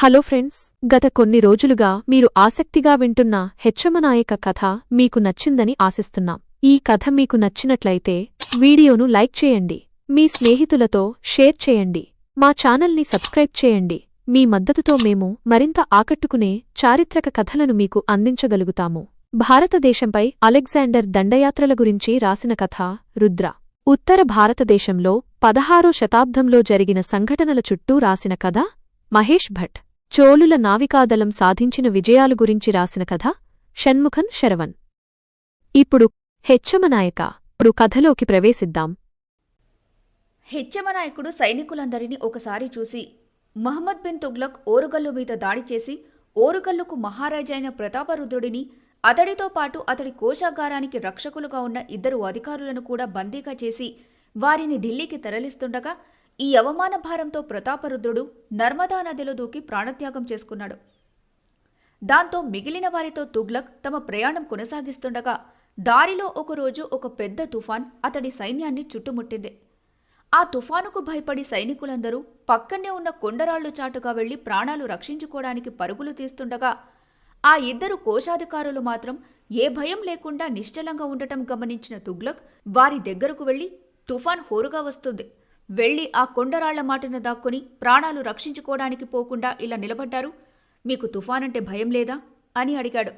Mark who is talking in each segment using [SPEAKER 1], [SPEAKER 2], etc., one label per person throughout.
[SPEAKER 1] Hello friends గత కొన్ని రోజులుగా మీరు ఆసక్తిగా వింటున్న హెచ్చమనాయక కథ మీకు నచ్చిందని ఆశిస్తున్నాం. ఈ కథ మీకు నచ్చినట్లయితే వీడియోను లైక్ చేయండి. మీ స్నేహితులతో షేర్ చేయండి. మా ఛానల్ని సబ్స్క్రైబ్ చేయండి. మీ మద్దతుతో మేము మరింత ఆకట్టుకునే చారిత్రక కథలను మీకు అందించగలుగుతాము. భారతదేశంపై అలెగ్జాండర్ దండయాత్రల గురించి రాసిన కథ రుద్ర. ఉత్తర భారతదేశంలో పదహారో శతాబ్దంలో జరిగిన సంఘటనల చుట్టూ రాసిన కథ మహేష్ భట్. చోళుల నావికాదళం సాధించిన విజయాలు గురించి రాసిన కథ షణ్ముఖన్ శరవన్ ఇప్పుడు హెచ్చమనాయక ఇప్పుడు కథలోకి ప్రవేశిద్దాం.
[SPEAKER 2] హెచ్చమనాయకుడు సైనికులందరినీ ఒకసారి చూసి మహమ్మద్ బిన్ తుగ్లక్ ఓరుగల్లు మీద దాడి చేసి ఓరుగల్లుకు మహారాజైన ప్రతాపరుద్రుడిని అతడితో పాటు అతడి కోశాగారానికి రక్షకులుగా ఉన్న ఇద్దరు అధికారులను కూడా బందీగా చేసి వారిని ఢిల్లీకి తరలిస్తుండగా ఈ అవమాన భారంతో ప్రతాపరుద్రుడు నర్మదా నదిలో దూకి ప్రాణత్యాగం చేసుకున్నాడు. దాంతో మిగిలిన వారితో తుగ్లక్ తమ ప్రయాణం కొనసాగిస్తుండగా దారిలో ఒకరోజు ఒక పెద్ద తుఫాన్ అతడి సైన్యాన్ని చుట్టుముట్టింది. ఆ తుఫానుకు భయపడి సైనికులందరూ పక్కనే ఉన్న కొండరాళ్ళు చాటుగా వెళ్ళి ప్రాణాలు రక్షించుకోవడానికి పరుగులు తీస్తుండగా ఆ ఇద్దరు కోశాధికారులు మాత్రం ఏ భయం లేకుండా నిశ్చలంగా ఉండటం గమనించిన తుగ్లక్ వారి దగ్గరకు వెళ్ళి తుఫాన్ హోరుగా వస్తుంది. వెళ్ళి ఆ కొండరాళ్ళ మాటున దాక్కుని ప్రాణాలు రక్షించుకోవడానికి పోకుండా ఇలా నిలబడ్డారు? మీకు తుఫానంటే భయం లేదా? అని అడిగాడు.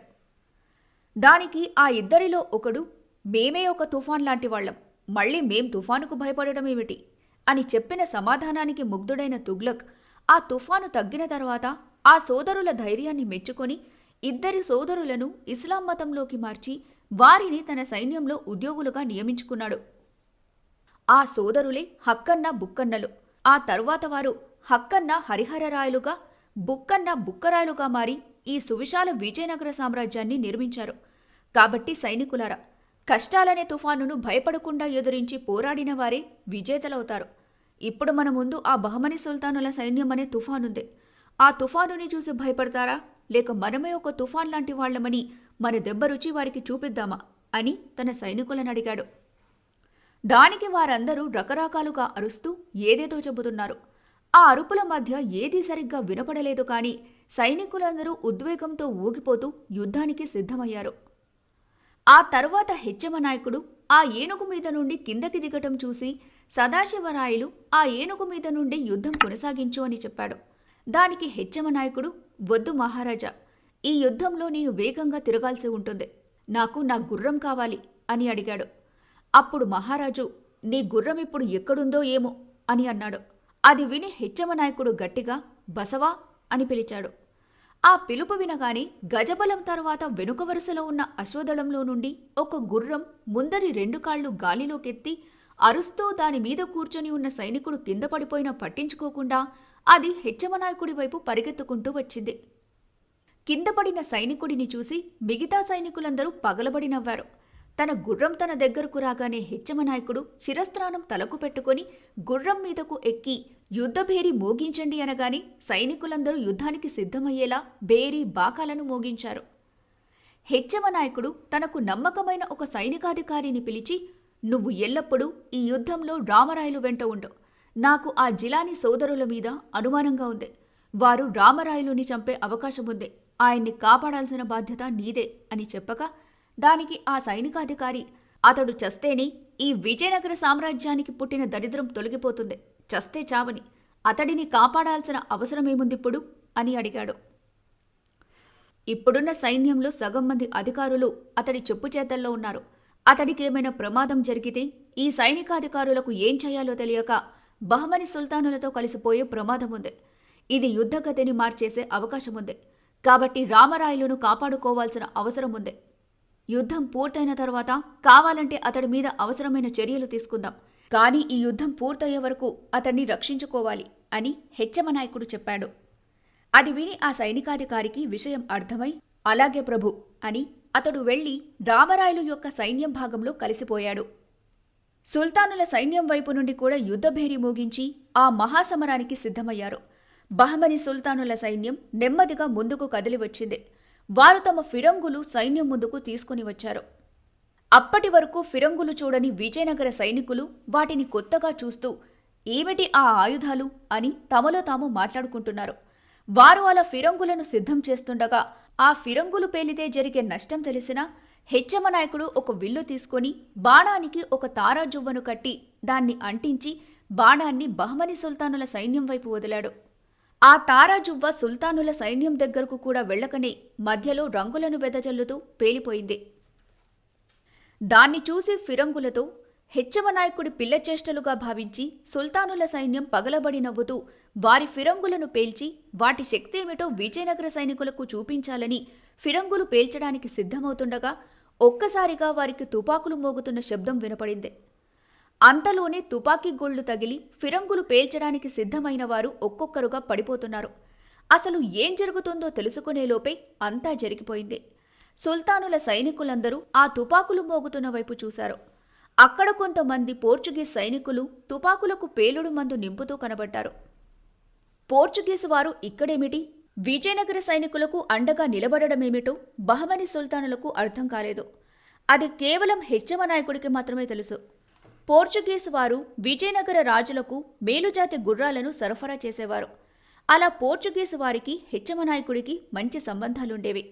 [SPEAKER 2] దానికి ఆ ఇద్దరిలో ఒకడు మేమే ఒక తుఫాన్ లాంటి వాళ్ళం మళ్ళీ మేం తుఫానుకు భయపడడం ఏమిటి? అని చెప్పిన సమాధానానికి ముగ్ధుడైన తుగ్లక్ ఆ తుఫాను తగ్గిన తర్వాత ఆ సోదరుల ధైర్యాన్ని మెచ్చుకొని ఇద్దరి సోదరులను ఇస్లాం మతంలోకి మార్చి వారిని తన సైన్యంలో ఉద్యోగులుగా నియమించుకున్నాడు. ఆ సోదరులే హక్కన్న బుక్కన్నలు. ఆ తరువాత వారు హక్కన్న హరిహరరాయలుగా బుక్కన్న బుక్కరాయలుగా మారి ఈ సువిశాల విజయనగర సామ్రాజ్యాన్ని నిర్మించారు. కాబట్టి సైనికులారా కష్టాలనే తుఫానును భయపడకుండా ఎదురించి పోరాడిన వారే విజేతలవుతారు. ఇప్పుడు మన ముందు ఆ బహమని సుల్తానుల సైన్యం అనే తుఫానుంది. ఆ తుఫానుని చూసి భయపడతారా? లేక మనమే ఒక తుఫాన్ లాంటి వాళ్ళమని మన దెబ్బ రుచి వారికి చూపిద్దామా? అని తన సైనికులను అడిగాడు. దానికి వారందరూ రకరకాలుగా అరుస్తూ ఏదేదో చెబుతున్నారు. ఆ అరుపుల మధ్య ఏదీ సరిగ్గా వినపడలేదు కాని సైనికులందరూ ఉద్వేగంతో ఊగిపోతూ యుద్ధానికి సిద్ధమయ్యారు. ఆ తర్వాత హెచ్చమ నాయకుడు ఆ ఏనుగు మీద నుండి కిందకి దిగటం చూసి సదాశివరాయలు ఆ ఏనుగు మీద నుండి యుద్ధం కొనసాగించు అని చెప్పాడు. దానికి హెచ్చమ నాయకుడు వద్దు మహారాజా ఈ యుద్ధంలో నేను వేగంగా తిరగాల్సి ఉంటుంది. నాకు నా గుర్రం కావాలి అని అడిగాడు. అప్పుడు మహారాజు నీ గుర్రం ఇప్పుడు ఎక్కడుందో ఏమో అని అన్నాడు. అది విని హెచ్చమనాయకుడు గట్టిగా బసవా అని పిలిచాడు. ఆ పిలుపు వినగానే గజబలం తర్వాత వెనుక వరుసలో ఉన్న అశ్వదళంలో నుండి ఒక గుర్రం ముందరి రెండు కాళ్ళు గాలిలోకెత్తి అరుస్తూ దాని మీద కూర్చొని ఉన్న సైనికుడు కింద పడిపోయినా పట్టించుకోకుండా అది హెచ్చమనాయకుడి వైపు పరిగెత్తుకుంటూ వచ్చింది. కింద పడిన సైనికుడిని చూసి మిగతా సైనికులందరూ పగలబడి నవ్వారు. తన గుర్రం తన దగ్గరకు రాగానే హెచ్చమనాయకుడు శిరస్త్రాణం తలకు పెట్టుకొని గుర్రం మీదకు ఎక్కి యుద్ధభేరి మోగించండి అనగానే సైనికులందరూ యుద్ధానికి సిద్ధమయ్యేలా బేరీ బాకాలను మోగించారు. హెచ్చమనాయకుడు తనకు నమ్మకమైన ఒక సైనికాధికారిని పిలిచి నువ్వు ఎల్లప్పుడూ ఈ యుద్ధంలో రామరాయలు వెంట ఉండు. నాకు ఆ జిలాని సోదరుల మీద అనుమానంగా ఉంది. వారు రామరాయలుని చంపే అవకాశం ఉంది ఆయన్ని కాపాడాల్సిన బాధ్యత నీదే అని చెప్పగా దానికి ఆ సైనికాధికారి. అతడు చస్తేనే ఈ విజయనగర సామ్రాజ్యానికి పుట్టిన దరిద్రం తొలగిపోతుంది. చస్తే చావని. అతడిని కాపాడాల్సిన అవసరమేముందిప్పుడు అని అడిగాడు. ఇప్పుడున్న సైన్యంలో సగం మంది అధికారులు అతడి చెప్పు చేతల్లో ఉన్నారు. అతడికేమైనా ప్రమాదం జరిగితే ఈ సైనికాధికారులకు ఏం చేయాలో తెలియక బహమని సుల్తానులతో కలిసిపోయే ప్రమాదం ఉంది ఇది యుద్ధగతిని మార్చేసే అవకాశం ఉంది కాబట్టి రామరాయలును కాపాడుకోవాల్సిన అవసరం ఉంది యుద్ధం పూర్తయిన తర్వాత కావాలంటే అతడి మీద అవసరమైన చర్యలు తీసుకుందాం. కానీ ఈ యుద్ధం పూర్తయ్యే వరకు అతన్ని రక్షించుకోవాలి అని హెచ్చమనాయకుడు చెప్పాడు. అది విని ఆ సైనికాధికారికి విషయం అర్థమై అలాగే ప్రభు అని అతడు వెళ్ళి రామరాయలు యొక్క సైన్యం భాగంలో కలిసిపోయాడు. సుల్తానుల సైన్యం వైపు నుండి కూడా యుద్ధభేరి మోగించి ఆ మహాసమరానికి సిద్ధమయ్యారు. బహమని సుల్తానుల సైన్యం నెమ్మదిగా ముందుకు కదిలి వచ్చింది వారు తమ ఫిరంగులు సైన్యం ముందుకు తీసుకుని వచ్చారు. అప్పటి వరకు ఫిరంగులు చూడని విజయనగర సైనికులు వాటిని కొత్తగా చూస్తూ ఏమిటి ఆ ఆయుధాలు? అని తమలో తాము మాట్లాడుకుంటున్నారు. వారు అలా ఫిరంగులను సిద్ధం చేస్తుండగా ఆ ఫిరంగులు పేలితే జరిగే నష్టం తెలిసిన హెచ్చమనాయకుడు ఒక విల్లు తీసుకొని బాణానికి ఒక తారాజువ్వను కట్టి దాన్ని అంటించి బాణాన్ని బహమని సుల్తానుల సైన్యం వైపు వదిలాడు. ఆ తారాజువ్వ సుల్తానుల సైన్యం దగ్గరకు కూడా వెళ్ళకనే మధ్యలో రంగులను వెదజల్లుతూ పేలిపోయింది. దాన్ని చూసి ఫిరంగులతో హెచ్చవనాయకుడి పిల్లచేష్టలుగా భావించి సుల్తానుల సైన్యం పగలబడి నవ్వుతూ వారి ఫిరంగులను పేల్చి వాటి శక్తి ఏమిటో విజయనగర సైనికులకు చూపించాలని ఫిరంగులు పేల్చడానికి సిద్ధమవుతుండగా ఒక్కసారిగా వారికి తుపాకులు మోగుతున్న శబ్దం వినపడింది. అంతలోనే తుపాకీ గోళ్ళు తగిలి ఫిరంగులు పేల్చడానికి సిద్ధమైన వారు ఒక్కొక్కరుగా పడిపోతున్నారు. అసలు ఏం జరుగుతుందో తెలుసుకునేలోపే అంతా జరిగిపోయింది. సుల్తానుల సైనికులందరూ ఆ తుపాకులు మోగుతున్న వైపు చూశారు. అక్కడ కొంతమంది పోర్చుగీస్ సైనికులు తుపాకులకు పేలుడు మందు నింపుతూ కనబడ్డారు. పోర్చుగీసు వారు ఇక్కడేమిటి? విజయనగర సైనికులకు అండగా నిలబడడమేమిటో బహమని సుల్తానులకు అర్థం కాలేదు. అది కేవలం హెచ్చమ నాయకుడికి మాత్రమే తెలుసు. పోర్చుగీసు వారు విజయనగర రాజులకు మేలుజాతి గుర్రాలను సరఫరా చేసేవారు. అలా పోర్చుగీసు వారికి హెచ్చమ నాయకుడికి మంచి సంబంధాలుండేవి.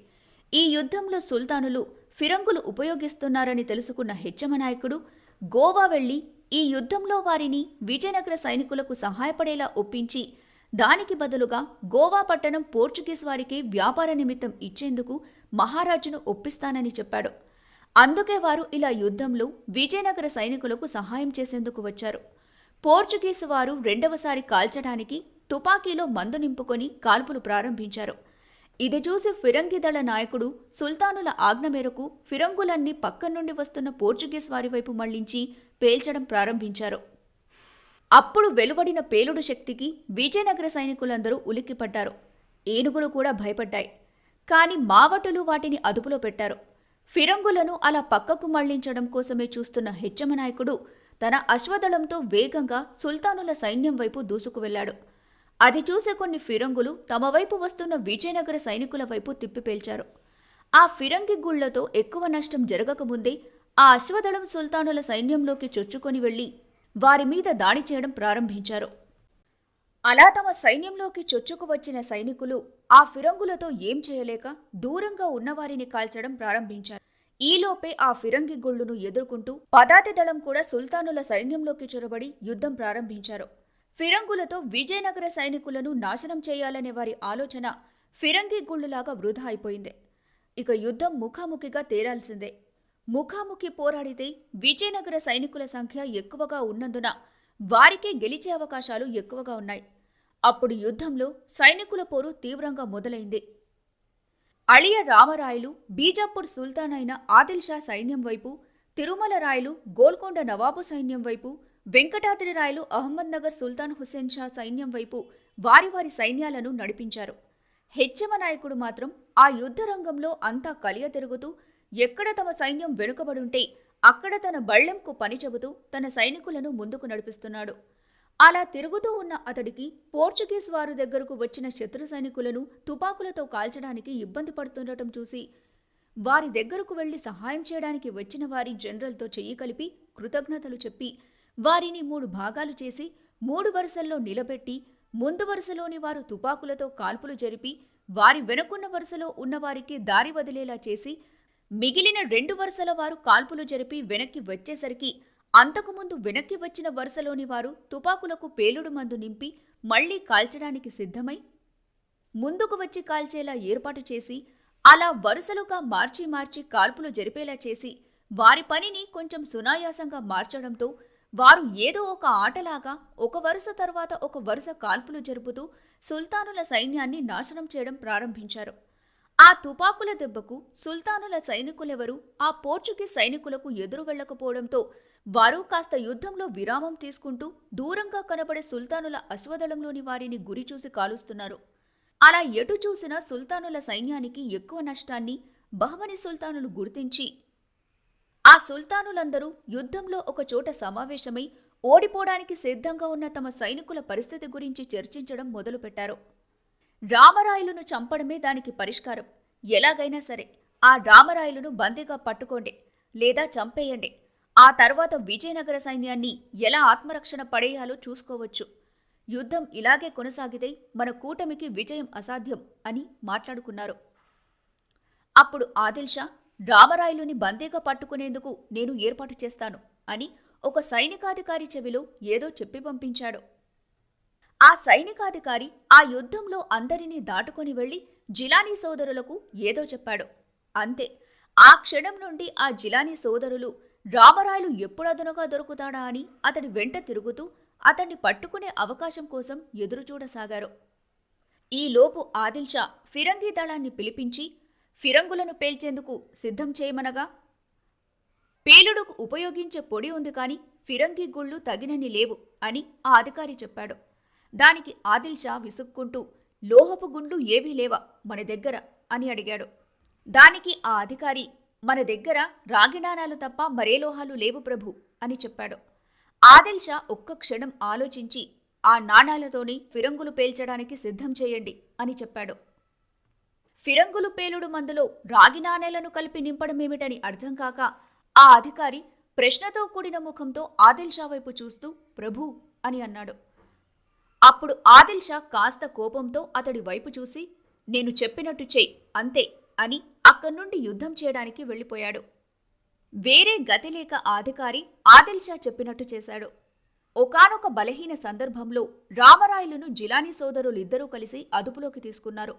[SPEAKER 2] ఈ యుద్ధంలో సుల్తానులు ఫిరంగులు ఉపయోగిస్తున్నారని తెలుసుకున్న హెచ్చమ నాయకుడు గోవా వెళ్ళి ఈ యుద్ధంలో వారిని విజయనగర సైనికులకు సహాయపడేలా ఒప్పించి దానికి బదులుగా గోవా పట్టణం పోర్చుగీస్ వారికి వ్యాపార నిమిత్తం ఇచ్చేందుకు మహారాజును ఒప్పిస్తానని చెప్పాడు. అందుకే వారు ఇలా యుద్ధంలో విజయనగర సైనికులకు సహాయం చేసేందుకు వచ్చారు. పోర్చుగీసు వారు రెండవసారి కాల్చడానికి తుపాకీలో మందు నింపుకొని కాల్పులు ప్రారంభించారు. ఇది చూసి ఫిరంగి దళ నాయకుడు సుల్తానుల ఆజ్ఞ మేరకు ఫిరంగులన్నీ పక్క నుండి వస్తున్న పోర్చుగీస్ వారి వైపు మళ్ళించి పేల్చడం ప్రారంభించారు. అప్పుడు వెలువడిన పేలుడు శక్తికి విజయనగర సైనికులందరూ ఉలిక్కిపడ్డారు. ఏనుగులు కూడా భయపడ్డాయి. కాని మావటులు వాటిని అదుపులో పెట్టారు. ఫిరంగులను అలా పక్కకు మళ్ళించడం కోసమే చూస్తున్న హెచ్చమ నాయకుడు తన అశ్వదళంతో వేగంగా సుల్తానుల సైన్యం వైపు దూసుకు వెళ్ళాడు అది చూసే కొన్ని ఫిరంగులు తమ వైపు వస్తున్న విజయనగర సైనికుల వైపు తిప్పిపేల్చారు ఆ ఫిరంగి గుళ్ళతో ఎక్కువ నష్టం జరగకముందే ఆ అశ్వదళం సుల్తానుల సైన్యంలోకి చొచ్చుకొని వెళ్ళి వారి మీద దాడి చేయడం ప్రారంభించారు. అలా తమ సైన్యంలోకి చొచ్చుకు వచ్చిన సైనికులు ఆ ఫిరంగులతో ఏం చేయలేక దూరంగా ఉన్నవారిని కాల్చడం ప్రారంభించారు. ఈలోపే ఆ ఫిరంగి గుళ్ళును ఎదుర్కొంటూ పదాతి దళం కూడా సుల్తానుల సైన్యంలోకి చొరబడి యుద్ధం ప్రారంభించారు. ఫిరంగులతో విజయనగర సైనికులను నాశనం చేయాలనే వారి ఆలోచన ఫిరంగి గుళ్ళులాగా వృధా అయిపోయింది. ఇక యుద్ధం ముఖాముఖిగా తేరాల్సిందే. ముఖాముఖి పోరాడితే విజయనగర సైనికుల సంఖ్య ఎక్కువగా ఉన్నందున వారికే గెలిచే అవకాశాలు ఎక్కువగా ఉన్నాయి. అప్పుడు యుద్ధంలో సైనికుల పోరు తీవ్రంగా మొదలైంది. అళియ రామరాయలు బీజాపూర్ సుల్తాన్ అయిన ఆదిల్ షా సైన్యం వైపు తిరుమల రాయలు గోల్కొండ నవాబు సైన్యం వైపు వెంకటాద్రి రాయలు అహ్మద్నగర్ సుల్తాన్ హుస్సేన్ షా సైన్యం వైపు వారి వారి సైన్యాలను నడిపించారు. హెచ్చమ నాయకుడు మాత్రం ఆ యుద్ధ రంగంలో అంతా కలియ తిరుగుతూ ఎక్కడ తమ సైన్యం వెనుకబడుంటే అక్కడ తన బళ్ళెంకు పని చెబుతూ తన సైనికులను ముందుకు నడిపిస్తున్నాడు. అలా తిరుగుతూ ఉన్న అతడికి పోర్చుగీస్ వారి దగ్గరకు వచ్చిన శత్రు సైనికులను తుపాకులతో కాల్చడానికి ఇబ్బంది పడుతుండటం చూసి వారి దగ్గరకు వెళ్ళి సహాయం చేయడానికి వచ్చిన వారి జనరల్తో చెయ్యి కలిపి కృతజ్ఞతలు చెప్పి వారిని మూడు భాగాలు చేసి మూడు వరుసల్లో నిలబెట్టి ముందు వరుసలోని వారు తుపాకులతో కాల్పులు జరిపి వారి వెనుకున్న వరుసలో ఉన్నవారికి దారి వదిలేలా చేసి మిగిలిన రెండు వరుసల వారు కాల్పులు జరిపి వెనక్కి వచ్చేసరికి అంతకుముందు వెనక్కి వచ్చిన వరుసలోని వారు తుపాకులకు పేలుడు మందు నింపి మళ్ళీ కాల్చడానికి సిద్ధమై ముందుకు వచ్చి కాల్చేలా ఏర్పాటు చేసి అలా వరుసలుగా మార్చి మార్చి కాల్పులు జరిపేలా చేసి వారి పనిని కొంచెం సునాయాసంగా మార్చడంతో వారు ఏదో ఒక ఆటలాగా ఒక వరుస తర్వాత ఒక వరుస కాల్పులు జరుపుతూ సుల్తానుల సైన్యాన్ని నాశనం చేయడం ప్రారంభించారు. ఆ తుపాకుల దెబ్బకు సుల్తానుల సైనికులెవరూ ఆ పోర్చుగీస్ సైనికులకు ఎదురు వెళ్ళకపోవడంతో వారు కాస్త యుద్ధంలో విరామం తీసుకుంటూ దూరంగా కనబడే సుల్తానుల అశ్వదళంలోని వారిని గురి చూసి కాలుస్తున్నారు. అలా ఎటు చూసినా సుల్తానుల సైన్యానికి ఎక్కువ నష్టాన్ని బహమని సుల్తానులు గుర్తించి ఆ సుల్తానులందరూ యుద్ధంలో ఒకచోట సమావేశమై ఓడిపోవడానికి సిద్ధంగా ఉన్న తమ సైనికుల పరిస్థితి గురించి చర్చించడం మొదలుపెట్టారు. రామరాయలును చంపడమే దానికి పరిష్కారం. ఎలాగైనా సరే ఆ రామరాయలను బందీగా పట్టుకోండి లేదా చంపేయండి. ఆ తర్వాత విజయనగర సైన్యాన్ని ఎలా ఆత్మరక్షణ పడేయాలో చూసుకోవచ్చు. యుద్ధం ఇలాగే కొనసాగితే మన కూటమికి విజయం అసాధ్యం అని మాట్లాడుకున్నారు. అప్పుడు ఆదిల్షా రామరాయలుని బందీగా పట్టుకునేందుకు నేను ఏర్పాటు చేస్తాను అని ఒక సైనికాధికారి చెవిలో ఏదో చెప్పి పంపించాడు. ఆ సైనికాధికారి ఆ యుద్ధంలో అందరినీ దాటుకొని వెళ్ళి జిలానీ సోదరులకు ఏదో చెప్పాడు. అంతే. ఆ క్షణం నుండి ఆ జిలానీ సోదరులు రామరాయలు ఎప్పుడదనుగా దొరుకుతాడా అని అతడి వెంట తిరుగుతూ అతన్ని పట్టుకునే అవకాశం కోసం ఎదురుచూడసాగారు. ఈలోపు ఆదిల్షా ఫిరంగీ దళాన్ని పిలిపించి ఫిరంగులను పేల్చేందుకు సిద్ధం చేయమనగా పేలుడుకు ఉపయోగించే పొడి ఉంది కాని ఫిరంగి గుళ్ళు తగినన్ని లేవు అని ఆ అధికారి చెప్పాడు. దానికి ఆదిల్షా విసుక్కుంటూ లోహపు గుండ్లు ఏవీ లేవా మన దగ్గర? అని అడిగాడు. దానికి ఆ అధికారి మన దగ్గర రాగి నాణాలు తప్ప మరే లోహాలు లేవు ప్రభు అని చెప్పాడు. ఆదిల్ షా ఒక్క క్షణం ఆలోచించి ఆ నాణాలతోని ఫిరంగులు పేల్చడానికి సిద్ధం చేయండి అని చెప్పాడు. ఫిరంగులు పేలుడు మందులో రాగి నాణేలను కలిపి నింపడమేమిటని అర్థం కాక ఆ అధికారి ప్రశ్నతో కూడిన ముఖంతో ఆదిల్ షా వైపు చూస్తూ ప్రభు అని అన్నాడు. అప్పుడు ఆదిల్ షా కాస్త కోపంతో అతడి వైపు చూసి నేను చెప్పినట్టు చెయ్యి అంతే. అని అక్కడి నుండి యుద్ధం చేయడానికి వెళ్ళిపోయాడు. వేరే గతిలేక అధికారి ఆదిల్ షా చెప్పినట్టు చేశాడు. ఒకానొక బలహీన సందర్భంలో రామరాయలును జిలానీ సోదరులిద్దరూ కలిసి అదుపులోకి తీసుకున్నారు.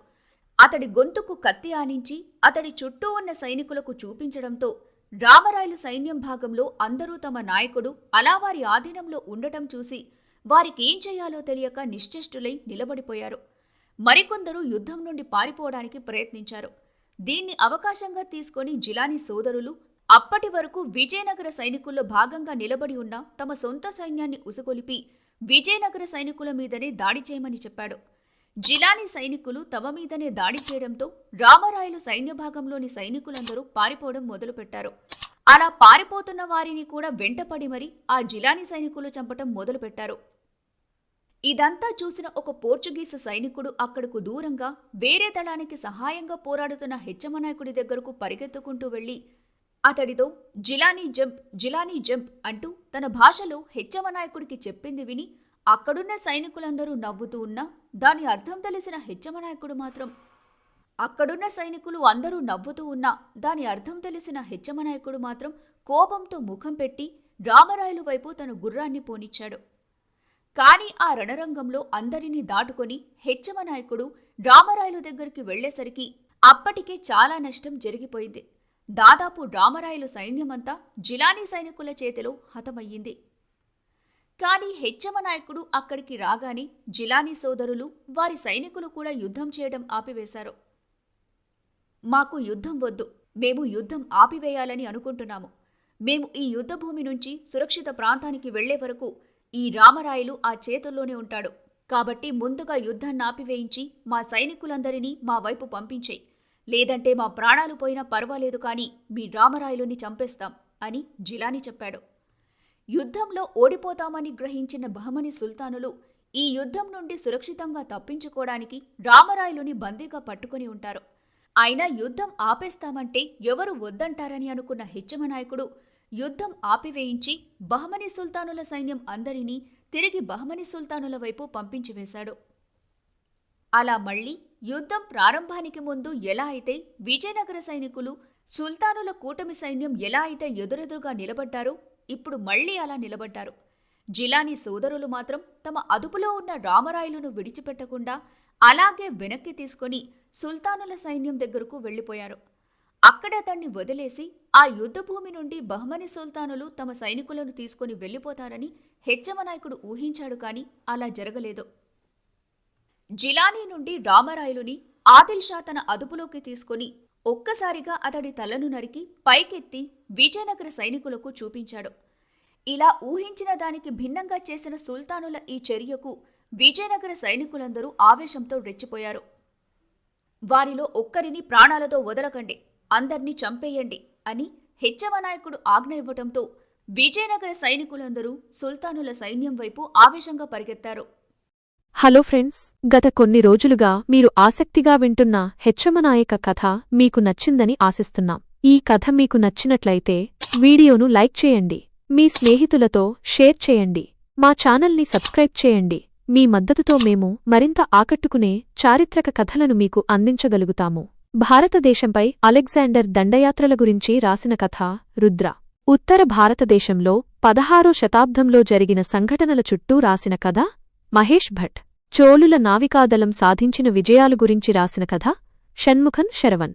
[SPEAKER 2] అతడి గొంతుకు కత్తి ఆనించి అతడి చుట్టూ ఉన్న సైనికులకు చూపించడంతో రామరాయలు సైన్యం భాగంలో అందరూ తమ నాయకుడు అలా వారి ఆధీనంలో ఉండటం చూసి వారికేం చేయాలో తెలియక నిశ్చేష్టులై నిలబడిపోయారు. మరికొందరు యుద్ధం నుండి పారిపోవడానికి ప్రయత్నించారు. దీన్ని అవకాశంగా తీసుకొని జిలానీ సోదరులు అప్పటి వరకు విజయనగర సైనికుల్లో భాగంగా నిలబడి ఉన్న తమ సొంత సైన్యాన్ని ఉసుగొలిపి విజయనగర సైనికుల మీదనే దాడి చేయమని చెప్పాడు. జిలాని సైనికులు తమ మీదనే దాడి చేయడంతో రామరాయలు సైన్య భాగంలోని సైనికులందరూ పారిపోవడం మొదలుపెట్టారు. అలా పారిపోతున్న వారిని కూడా వెంటపడి మరి ఆ జిలానీ సైనికులు చంపటం మొదలుపెట్టారు. ఇదంతా చూసిన ఒక పోర్చుగీసు సైనికుడు అక్కడకు దూరంగా వేరే దళానికి సహాయంగా పోరాడుతున్న హెచ్చమనాయకుడి దగ్గరకు పరిగెత్తుకుంటూ వెళ్ళి అతడితో జిలానీ జంప్ జిలానీ జంప్ అంటూ తన భాషలో హెచ్చమనాయకుడికి చెప్పింది విని అక్కడున్న సైనికులందరూ నవ్వుతూ ఉన్నా దాని అర్థం తెలిసిన హెచ్చమనాయకుడు మాత్రం అక్కడున్న సైనికులు అందరూ నవ్వుతూ ఉన్నా దాని అర్థం తెలిసిన హెచ్చమనాయకుడు మాత్రం కోపంతో ముఖం పెట్టి రామరాయలు వైపు తన గుర్రాన్ని పోనిచ్చాడు. కానీ ఆ రణరంగంలో అందరినీ దాటుకొని హెచ్చమ నాయకుడు రామరాయలు దగ్గరికి వెళ్ళేసరికి అప్పటికే చాలా నష్టం జరిగిపోయింది. దాదాపు రామరాయలు సైన్యమంతా జిలానీ సైనికుల చేతిలో హతమయ్యింది. కానీ హెచ్చమ నాయకుడు అక్కడికి రాగానే జిలానీ సోదరులు వారి సైనికులు కూడా యుద్ధం చేయడం ఆపివేశారు. మాకు యుద్ధం వద్దు మేము యుద్ధం ఆపివేయాలని అనుకుంటున్నాము. మేము ఈ యుద్ధభూమి నుంచి సురక్షిత ప్రాంతానికి వెళ్ళే వరకు ఈ రామరాయలు ఆ చేతుల్లోనే ఉంటాడు. కాబట్టి ముందుగా యుద్ధాన్ని నాపివేయించి మా సైనికులందరినీ మా వైపు పంపించేయి లేదంటే మా ప్రాణాలు పోయినా పర్వాలేదు కానీ మీ రామరాయలుని చంపేస్తాం అని జిలాని చెప్పాడు. యుద్ధంలో ఓడిపోతామని గ్రహించిన బహమని సుల్తానులు ఈ యుద్ధం నుండి సురక్షితంగా తప్పించుకోవడానికి రామరాయలుని బందీగా పట్టుకొని ఉంటారు. అయినా యుద్ధం ఆపేస్తామంటే ఎవరు వద్దంటారని అనుకున్న హెచ్చమనాయకుడు యుద్ధం ఆపివేయించి బహమని సుల్తానుల సైన్యం అందరినీ తిరిగి బహమని సుల్తానుల వైపు పంపించివేశాడు అలా మళ్ళీ యుద్ధం ప్రారంభానికి ముందు ఎలా అయితే విజయనగర సైనికులు సుల్తానుల కూటమి సైన్యం ఎలా అయితే ఎదురెదురుగా నిలబడ్డారో ఇప్పుడు మళ్ళీ అలా నిలబడ్డారు. జిలానీ సోదరులు మాత్రం తమ అదుపులో ఉన్న రామరాయులను విడిచిపెట్టకుండా అలాగే వెనక్కి తీసుకొని సుల్తానుల సైన్యం దగ్గరకు వెళ్ళిపోయారు. అక్కడ అతన్ని వదిలేసి ఆ యుద్ధభూమి నుండి బహ్మని సుల్తానులు తమ సైనికులను తీసుకొని వెళ్ళిపోతారని హెచ్చమనాయకుడు ఊహించాడు కాని అలా జరగలేదు. జిలానీ నుండి రామరాయలుని ఆదిల్ షా తన అదుపులోకి తీసుకొని ఒక్కసారిగా అతడి తలను నరికి పైకెత్తి విజయనగర సైనికులకు చూపించాడు. ఇలా ఊహించిన దానికి భిన్నంగా చేసిన సుల్తానుల ఈ చర్యకు విజయనగర సైనికులందరూ ఆవేశంతో రెచ్చిపోయారు. వారిలో ఒక్కరిని ప్రాణాలతో వదలకండి. అందర్నీ చంపేయండి అని హెచ్చవనాయకుడు ఆజ్ఞ ఇవ్వటంతో విజయనగర సైనికులందరూ సుల్తానుల సైన్యం వైపు ఆవేశంగా పరిగెత్తారు.
[SPEAKER 1] హలో ఫ్రెండ్స్ గత కొన్ని రోజులుగా మీరు ఆసక్తిగా వింటున్న హెచ్చమనాయక కథ మీకు నచ్చిందని ఆశిస్తున్నాం. ఈ కథ మీకు నచ్చినట్లయితే వీడియోను లైక్ చేయండి. మీ స్నేహితులతో షేర్ చేయండి. మా ఛానల్ని సబ్స్క్రైబ్ చేయండి. మీ మద్దతుతో మేము మరింత ఆకట్టుకునే చారిత్రక కథలను మీకు అందించగలుగుతాము. భారతదేశంపై అలెగ్జాండర్ దండయాత్రల గురించి రాసిన కథ రుద్ర. ఉత్తర భారతదేశంలో పదహారో శతాబ్దంలో జరిగిన సంఘటనల చుట్టూ రాసిన కథ మహేష్ భట్. చోళుల నావికాదళం సాధించిన విజయాలు గురించి రాసిన కథ షణ్ముఖన్ శరవన్